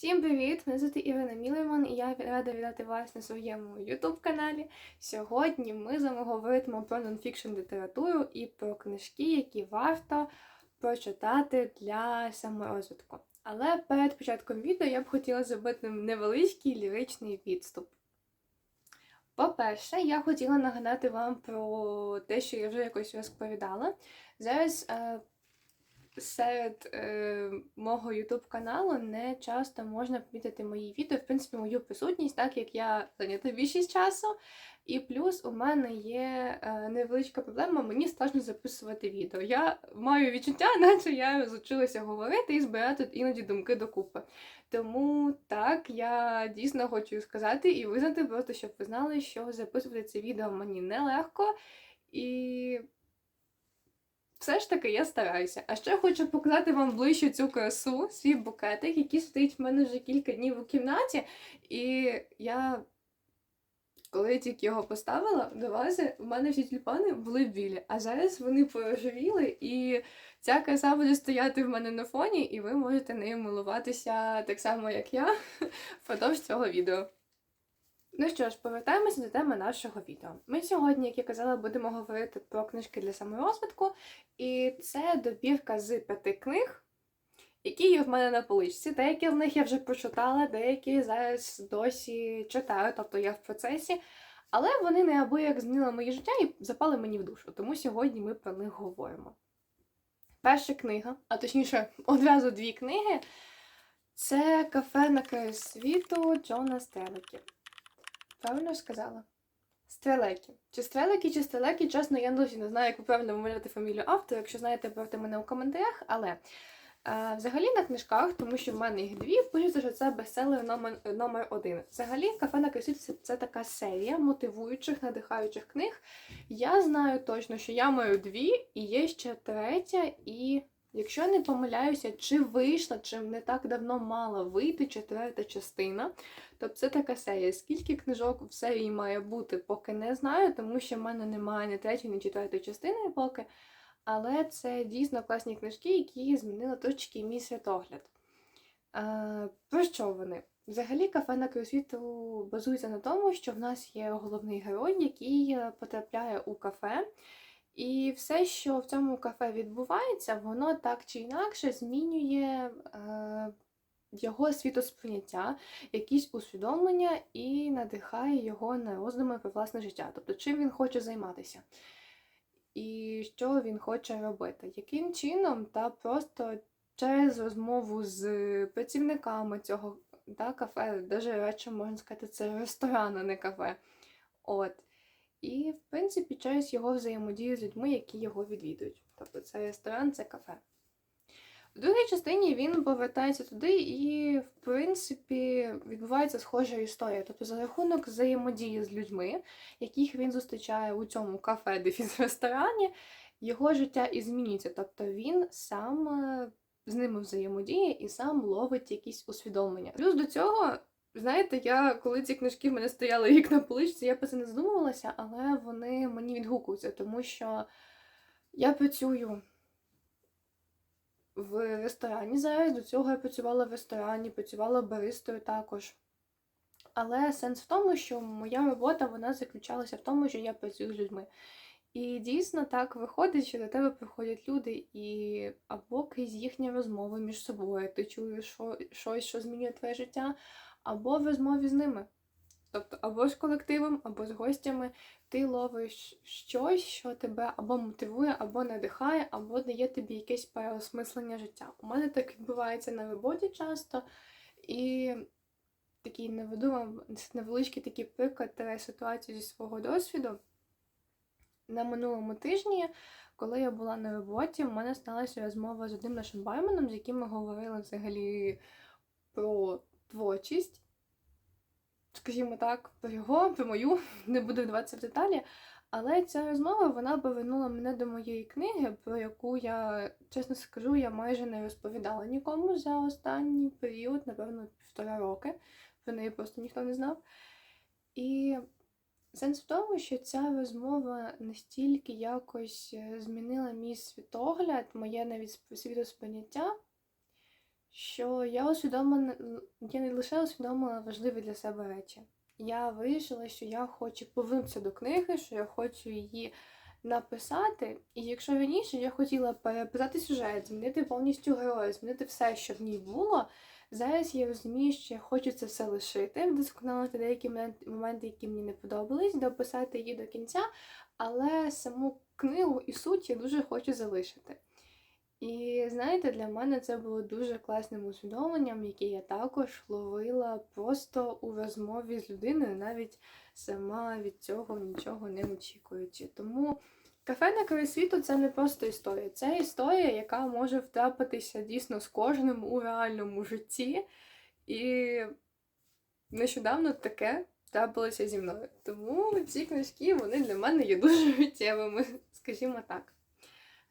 Всім привіт! Мене звати Ірина Мілеман і я рада вітати вас на своєму YouTube каналі. Сьогодні ми з вами говоритимо про нонфікшн літературу і про книжки, які варто прочитати для саморозвитку. Але перед початком відео я б хотіла зробити невеличкий ліричний відступ. По-перше, я хотіла нагадати вам про те, що я вже якось розповідала. Зараз е, серед е, мого YouTube каналу не часто можна помітити мої відео, в принципі, мою присутність, так як я зайнята більшість часу. І плюс у мене є е, невеличка проблема, мені страшно записувати відео. Я маю відчуття, наче я розучилася говорити і збирати іноді думки докупи. Тому так, я дійсно хочу сказати і визнати, просто щоб ви знали, що записувати це відео мені нелегко. І все ж таки я стараюся. А ще хочу показати вам ближче цю красу, свій букетик, який стоїть в мене вже кілька днів у кімнаті. І я, коли я тільки його поставила до вази, в мене всі тюльпани були білі. А зараз вони порожевіли, і ця краса буде стояти в мене на фоні, і ви можете нею милуватися так само, як я, впродовж цього відео. Ну що ж, повертаємося до теми нашого відео. Ми сьогодні, як я казала, будемо говорити про книжки для саморозвитку, і це добірка з п'яти книг, які є в мене на поличці. Деякі з них я вже прочитала, деякі зараз досі читаю, тобто я в процесі. Але вони неабияк змінили моє життя і запали мені в душу, тому сьогодні ми про них говоримо. Перша книга, а точніше, одразу дві книги це кафе на краю світу Джона Стелекі. Правильно сказала? Стрелекі. Чи стрелекі, чи стрелекі, чесно, я досі не знаю, як ви правильно вимовляти фамілію автора. Якщо знаєте, правте мене у коментарях. Але а, взагалі на книжках, тому що в мене їх дві, пишеться, що це бестселер номер, номер один. Взагалі, кафе на красі це, це така серія мотивуючих, надихаючих книг. Я знаю точно, що я маю дві, і є ще третя, і. Якщо не помиляюся, чи вийшла, чи не так давно мала вийти четверта частина, Тобто це така серія. Скільки книжок в серії має бути, поки не знаю, тому що в мене немає ні третьої, ні четвертої частини поки. Але це дійсно класні книжки, які змінили трошки мій святогляд. А, Про що вони? Взагалі, кафе на кросвіту базується на тому, що в нас є головний герой, який потрапляє у кафе. І все, що в цьому кафе відбувається, воно так чи інакше змінює е, його світосприйняття, якісь усвідомлення і надихає його на роздуми про власне життя, тобто чим він хоче займатися, і що він хоче робити, яким чином, та просто через розмову з працівниками цього та, кафе, навіть радше можна сказати, це ресторан, а не кафе. От. І, в принципі, через його взаємодію з людьми, які його відвідують. Тобто це ресторан, це кафе. В другій частині він повертається туди, і, в принципі, відбувається схожа історія. Тобто, за рахунок взаємодії з людьми, яких він зустрічає у цьому кафе дефіс ресторані, його життя і змінюється. Тобто він сам е, з ними взаємодіє і сам ловить якісь усвідомлення. Плюс до цього. Знаєте, я коли ці книжки в мене стояли рік на поличці, я про це не задумувалася, але вони мені відгукуються, тому що я працюю в ресторані зараз. До цього я працювала в ресторані, працювала баристою також. Але сенс в тому, що моя робота вона заключалася в тому, що я працюю з людьми. І дійсно так виходить, що до тебе приходять люди, і або крізь їхні розмови між собою ти чуєш щось, що змінює твоє життя, або в розмові з ними. Тобто або з колективом, або з гостями ти ловиш щось, що тебе або мотивує, або надихає, або дає тобі якесь переосмислення життя. У мене так відбувається на роботі часто, і такий наведу вам невеличкий такий приклад ситуації зі свого досвіду. На минулому тижні, коли я була на роботі, в мене сталася розмова з одним нашим барменом, з яким ми говорили взагалі про творчість скажімо так, про його, про мою, не буду вдаватися в деталі. Але ця розмова вона повернула мене до моєї книги, про яку я, чесно скажу, я майже не розповідала нікому за останній період, напевно, півтора роки. Про неї просто ніхто не знав. І сенс в тому, що ця розмова настільки якось змінила мій світогляд, моє навіть світосприйняття, що я усвідомила, я не лише усвідомила важливі для себе речі. Я вирішила, що я хочу повернутися до книги, що я хочу її написати. І якщо раніше я хотіла переписати сюжет, змінити повністю героя, змінити все, що в ній було, зараз я розумію, що я хочу це все лишити, вдосконалити деякі моменти, які мені не подобались, дописати її до кінця, але саму книгу і суть я дуже хочу залишити. І знаєте, для мене це було дуже класним усвідомленням, яке я також ловила просто у розмові з людиною, навіть сама від цього нічого не очікуючи. Тому кафе на краю світу це не просто історія, це історія, яка може втрапитися дійсно з кожним у реальному житті. І нещодавно таке трапилося зі мною. Тому ці книжки вони для мене є дуже життєвими, скажімо так.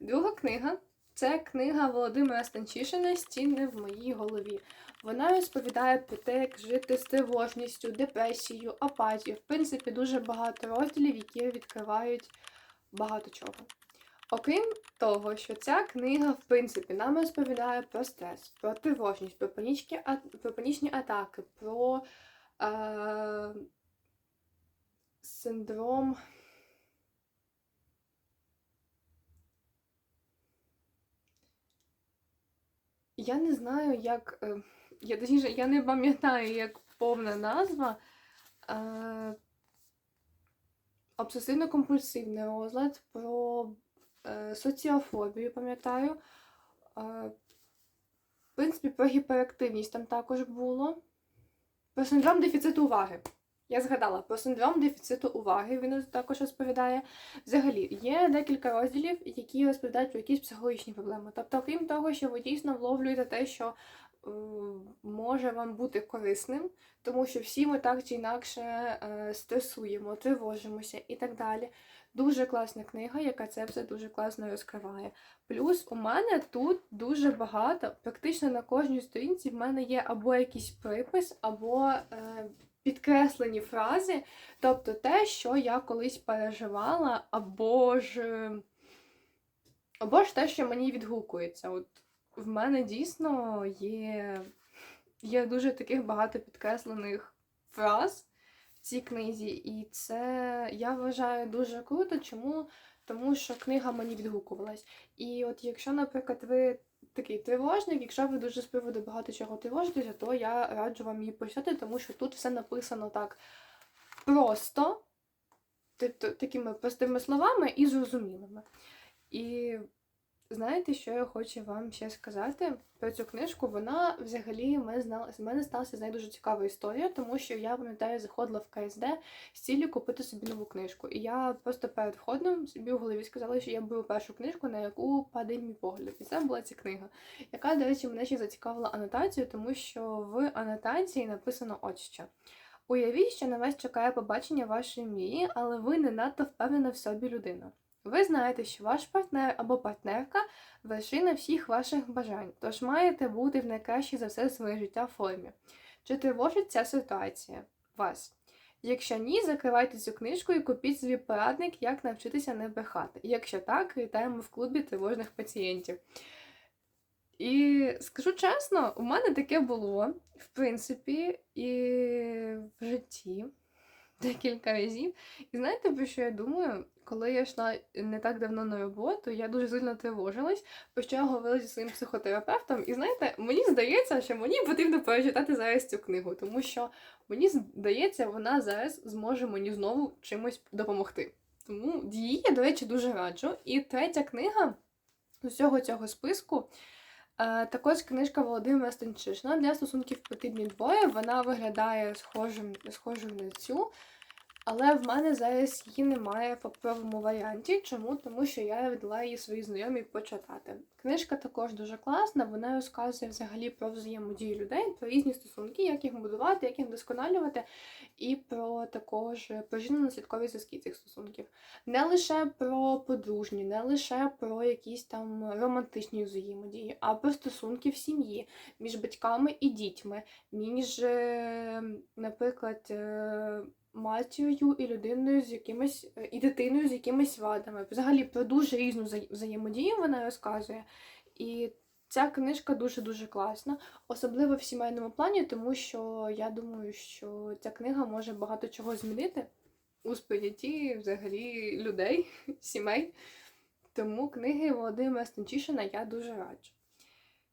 Друга книга це книга Володимира Станчишина Стіни в моїй голові. Вона розповідає про те, як жити з тривожністю, депресією, апатією. В принципі, дуже багато розділів, які відкривають багато чого. Окрім того, що ця книга, в принципі, нам розповідає про стрес, про тривожність, про, панічні, про панічні атаки, про е- синдром. Я не знаю, як. е, Я точніше, я не пам'ятаю, як повна назва. Е, Обсесивно-компульсивний розлад, про е, соціофобію, пам'ятаю. В принципі, про гіперактивність там також було. Про синдром дефіциту уваги. Я згадала про синдром дефіциту уваги. Він також розповідає. Взагалі, є декілька розділів, які розповідають про якісь психологічні проблеми. Тобто, крім того, що ви дійсно вловлюєте те, що е, може вам бути корисним, тому що всі ми так чи інакше е, стресуємо, тривожимося і так далі. Дуже класна книга, яка це все дуже класно розкриває. Плюс у мене тут дуже багато, практично на кожній сторінці в мене є або якийсь припис, або е, підкреслені фрази, тобто те, що я колись переживала, або ж, або ж те, що мені відгукується. От в мене дійсно є, є дуже таких багато підкреслених фраз в цій книзі, і це я вважаю дуже круто. Чому? Тому що книга мені відгукувалась. І от якщо, наприклад, ви такий тривожник, якщо ви дуже з приводу багато чого тривожитеся, то я раджу вам її почитати, тому що тут все написано так просто, тобто такими простими словами і зрозумілими. І знаєте, що я хочу вам ще сказати про цю книжку? Вона взагалі мене знала, з мене сталася з нею дуже цікава історія, тому що я пам'ятаю, заходила в КСД з ціллю купити собі нову книжку. І я просто перед входом собі в голові сказала, що я беру першу книжку, на яку падає мій погляд. І це була ця книга, яка, до речі, мене ще зацікавила анотацією, тому що в анотації написано от що. Уявіть, що на вас чекає побачення вашої мрії, але ви не надто впевнена в собі людина. Ви знаєте, що ваш партнер або партнерка вершина всіх ваших бажань, тож маєте бути в найкращій за все своє життя формі. Чи тривожить ця ситуація вас? Якщо ні, закривайте цю книжку і купіть собі порадник, як навчитися не брехати. Якщо так, вітаємо в клубі тривожних пацієнтів. І скажу чесно, у мене таке було, в принципі, і в житті декілька разів. І знаєте, про що я думаю? Коли я йшла не так давно на роботу, я дуже сильно тривожилась, про я говорила зі своїм психотерапевтом. І знаєте, мені здається, що мені потрібно перечитати зараз цю книгу, тому що мені здається, вона зараз зможе мені знову чимось допомогти. Тому її я, до речі, дуже раджу. І третя книга з усього цього списку. Е, Також книжка Володимира Станчишина для стосунків потрібні двоє. Вона виглядає схожим, схожим на цю. Але в мене зараз її немає в паперовому варіанті. Чому? Тому що я віддала її своїй знайомій почитати. Книжка також дуже класна, вона розказує взагалі про взаємодію людей, про різні стосунки, як їх будувати, як їх вдосконалювати, і про також причинно-наслідкові зв'язки цих стосунків. Не лише про подружні, не лише про якісь там романтичні взаємодії, а про стосунки в сім'ї між батьками і дітьми, між, е, наприклад, е, матір'ю і людиною з якимись е, і дитиною з якимись вадами. Взагалі про дуже різну взаємодію вона розказує. І Ця книжка дуже-дуже класна, особливо в сімейному плані, тому що я думаю, що ця книга може багато чого змінити у сприйнятті взагалі людей, сімей. Тому книги Володимира Станчишина я дуже раджу.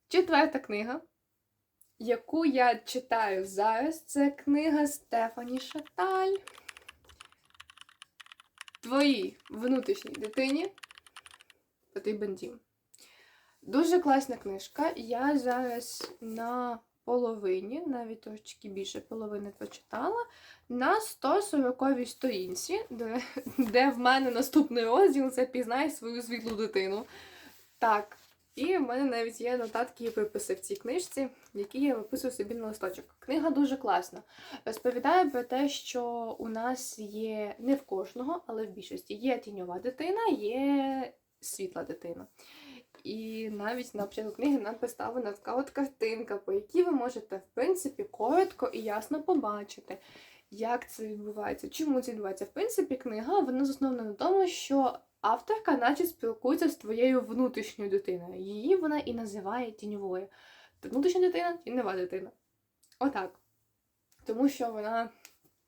Четверта книга, яку я читаю зараз, це книга Стефані Шаталь. Твоїй внутрішній дитині потрібен дім. Дуже класна книжка. Я зараз на половині, навіть трошки більше половини прочитала, на 140 сторінці, де, де в мене наступний розділ це пізнай свою світлу дитину. Так. І в мене навіть є нотатки і приписи в цій книжці, які я виписую собі на листочок. Книга дуже класна. Розповідає про те, що у нас є не в кожного, але в більшості є тіньова дитина, є світла дитина. І навіть на початку книги нам представлена така от картинка, по якій ви можете, в принципі, коротко і ясно побачити, як це відбувається, чому це відбувається. В принципі, книга вона заснована на тому, що авторка, наче спілкується з твоєю внутрішньою дитиною. Її вона і називає тіньовою. Внутрішня дитина тіньова дитина. Отак. Тому що вона,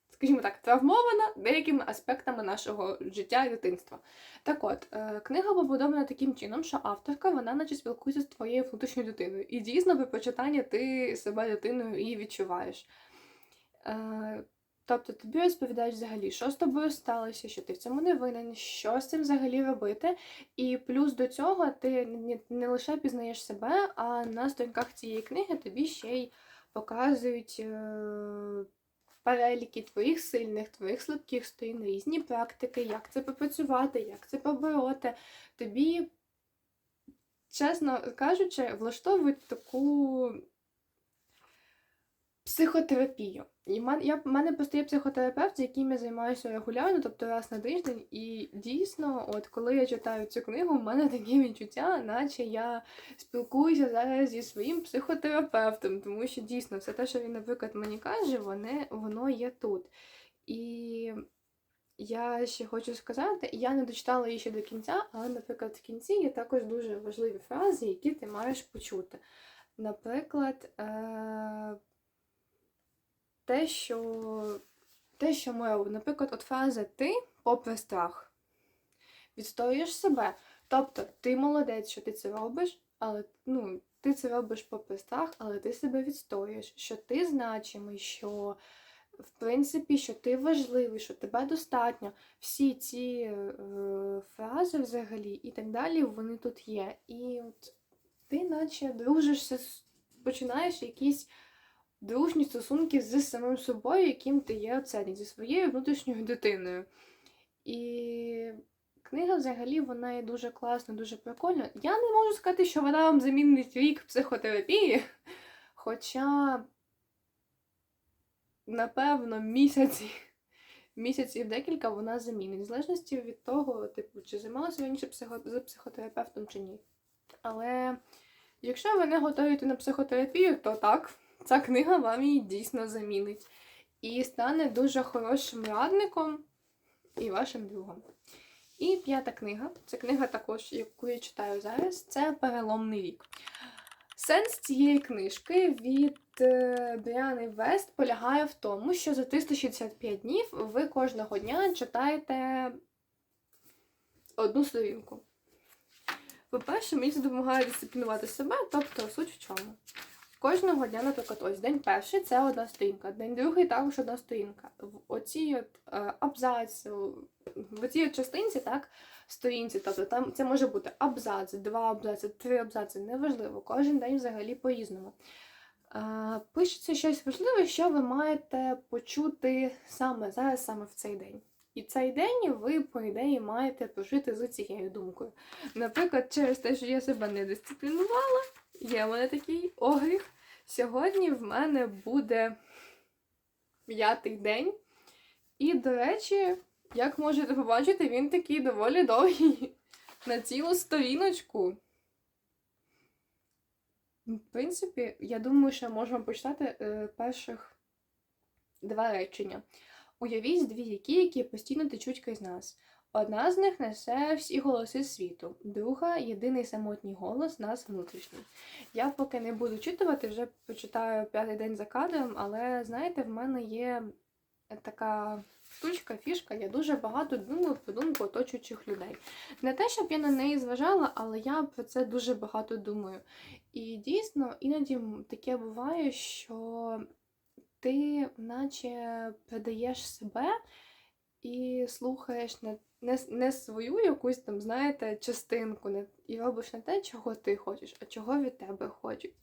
скажімо так, травмована деякими аспектами нашого життя і дитинства. Так от, е, книга побудована таким чином, що авторка вона наче спілкується з твоєю внутрішньою дитиною. І дійсно, при почитанні ти себе дитиною і відчуваєш. Тобто тобі розповідають взагалі, що з тобою сталося, що ти в цьому не винен, що з цим взагалі робити. І плюс до цього ти не, не лише пізнаєш себе, а на сторінках цієї книги тобі ще й показують е- переліки твоїх сильних, твоїх слабких сторін, різні практики, як це попрацювати, як це побороти. Тобі, чесно кажучи, влаштовують таку психотерапію. І в я, в мене просто є психотерапевт, з яким я займаюся регулярно, тобто раз на тиждень. І дійсно, от коли я читаю цю книгу, в мене таке відчуття, наче я спілкуюся зараз зі своїм психотерапевтом, тому що дійсно все те, що він, наприклад, мені каже, воно, воно є тут. І я ще хочу сказати, я не дочитала її ще до кінця, але, наприклад, в кінці є також дуже важливі фрази, які ти маєш почути. Наприклад, е- те, що те, що ми. Наприклад, от фраза ти попри страх. Відстоюєш себе. Тобто ти молодець, що ти це робиш, але ну, ти це робиш попри страх, але ти себе відстоюєш, що ти значимий, що в принципі, що ти важливий, що тебе достатньо. Всі ці е, фрази взагалі і так далі, вони тут є. І от ти наче дружишся, починаєш якісь дружні стосунки з самим собою, яким ти є оцені, зі своєю внутрішньою дитиною. І книга взагалі вона є дуже класна, дуже прикольна. Я не можу сказати, що вона вам замінить рік психотерапії, хоча, напевно, місяці. Місяців декілька вона замінить, в залежності від того, типу, чи займалася раніше психо... з психотерапевтом чи ні. Але якщо ви не готуєте на психотерапію, то так ця книга вам її дійсно замінить. І стане дуже хорошим радником і вашим другом. І п'ята книга це книга також, яку я читаю зараз, це Переломний вік. Сенс цієї книжки від е, Бріани Вест полягає в тому, що за 365 днів ви кожного дня читаєте одну сторінку. По-перше, мені допомагає дисциплінувати себе, тобто суть в чому. Кожного дня, наприклад, ось день перший це одна сторінка, день другий також одна сторінка. В оцій от е, абзац, в оцій от частинці, так, сторінці, тобто там це може бути абзац, два абзаци, три абзаци, неважливо, кожен день взагалі по-різному. Е, пишеться щось важливе, що ви маєте почути саме зараз, саме в цей день. І цей день ви, по ідеї, маєте прожити з цією думкою. Наприклад, через те, що я себе не дисциплінувала. Є в мене такий огріх. Сьогодні в мене буде п'ятий день. І, до речі, як можете побачити, він такий доволі довгий на цілу сторіночку. В принципі, я думаю, що можемо почитати е, перших два речення. Уявіть дві ріки, які постійно течуть крізь нас. Одна з них несе всі голоси світу, друга єдиний самотній голос нас внутрішній. Я поки не буду читувати, вже почитаю п'ятий день за кадром, але знаєте, в мене є така штучка, фішка, я дуже багато думаю про думку оточуючих людей. Не те, щоб я на неї зважала, але я про це дуже багато думаю. І дійсно, іноді таке буває, що ти наче передаєш себе і слухаєш не, не, не свою якусь там, знаєте, частинку, не, і робиш не те, чого ти хочеш, а чого від тебе хочуть.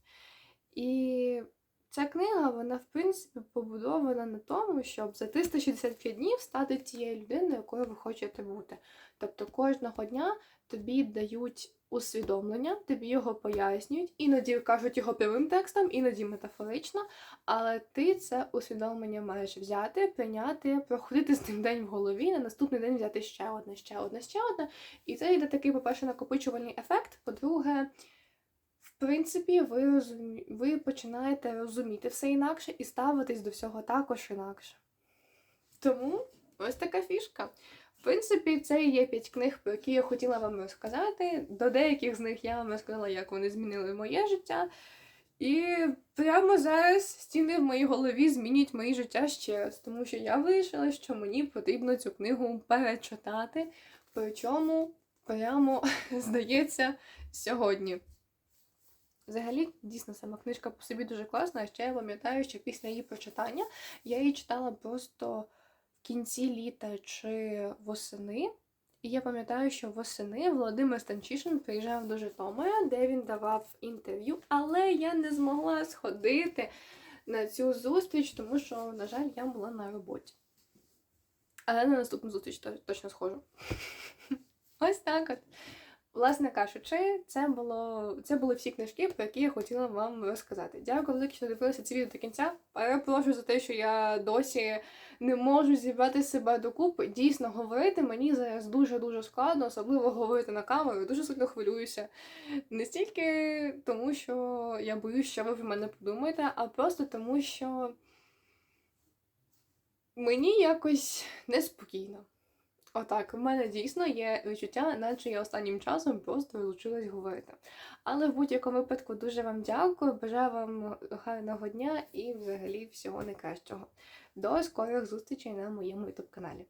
І ця книга, вона, в принципі, побудована на тому, щоб за 365 днів стати тією людиною, якою ви хочете бути. Тобто кожного дня тобі дають усвідомлення, тобі його пояснюють, іноді кажуть його прямим текстом, іноді метафорично, але ти це усвідомлення маєш взяти, прийняти, проходити з ним день в голові, на наступний день взяти ще одне, ще одне, ще одне. І це йде такий, по-перше, накопичувальний ефект. По-друге, в принципі, ви, розумі... ви починаєте розуміти все інакше і ставитись до всього також інакше. Тому ось така фішка. В принципі, це є п'ять книг, про які я хотіла вам розказати. До деяких з них я вам розказала, як вони змінили моє життя. І прямо зараз стіни в моїй голові змінюють моє життя ще раз, тому що я вирішила, що мені потрібно цю книгу перечитати. Причому прямо здається сьогодні. Взагалі, дійсно, сама книжка по собі дуже класна, а ще я пам'ятаю, що після її прочитання я її читала просто кінці літа чи восени. І я пам'ятаю, що восени Володимир Станчишин приїжджав до Житомира, де він давав інтерв'ю, але я не змогла сходити на цю зустріч, тому що, на жаль, я була на роботі. Але на наступну зустріч точно схожу. Ось так от. Власне кажучи, це було це були всі книжки, про які я хотіла вам розказати. Дякую велике, що дивилися це відео до кінця. Перепрошую за те, що я досі не можу зібрати себе докупи. Дійсно, говорити мені зараз дуже-дуже складно, особливо говорити на камеру. Дуже сильно хвилююся. Не стільки тому, що я боюсь, що ви про мене подумаєте, а просто тому, що мені якось неспокійно. Отак, в мене дійсно є відчуття, наче я останнім часом просто розучилась говорити. Але в будь-якому випадку дуже вам дякую, бажаю вам гарного дня і взагалі всього найкращого. До скорих зустрічей на моєму ютуб каналі.